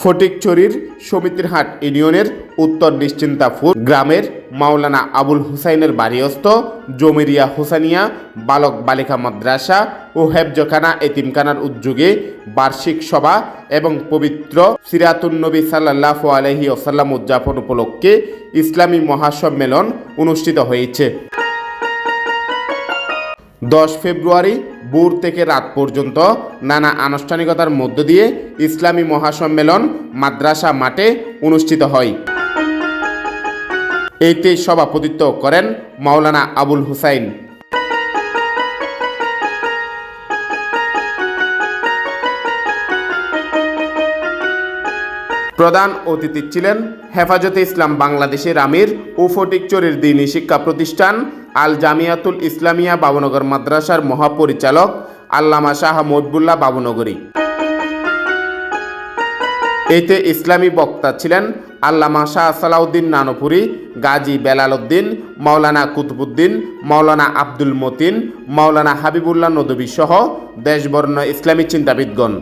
ফটিকচুরির সমিতির হাট ইউনিয়নের উত্তর নিশ্চিন্তাপুর গ্রামের মাওলানা আবুল হুসাইনের বাড়িস্থ জমিরিয়া হুসানিয়া বালক বালিকা মাদ্রাসা ও হেফজখানা এতিমখানার উদ্যোগে বার্ষিক সভা এবং পবিত্র সিরাতুন্নবী সাল্লাহ আলহি ওসাল্লাম উদযাপন উপলক্ষে ইসলামী মহাসম্মেলন অনুষ্ঠিত হয়েছে। দশ ফেব্রুয়ারি ভোর থেকে রাত পর্যন্ত নানা আনুষ্ঠানিকতার মধ্য দিয়ে ইসলামী মহাসম্মেলন মাদ্রাসা মাঠে অনুষ্ঠিত হয়। এতে সভাপতিত্ব করেন মাওলানা আবুল হুসাইন। প্রধান অতিথি ছিলেন হেফাজতে ইসলাম বাংলাদেশের আমির ও ফটিকচুরির দিনী শিক্ষা প্রতিষ্ঠান আল জামিয়াতুল ইসলামিয়া বাবুনগর মাদ্রাসার মহাপরিচালক আল্লামা শাহ মহবুল্লাহ বাবুনগরী। এতে ইসলামী বক্তা ছিলেন আল্লামা শাহ সালাউদ্দিন নানপুরি গাজী বেলাল উদ্দিন মৌলানা কুতুবুদ্দিন মৌলানা আব্দুল মতিন মৌলানা হাবিবুল্লাহ নদবী সহ দেশবর্ণ ইসলামী চিন্তাবিদগণ।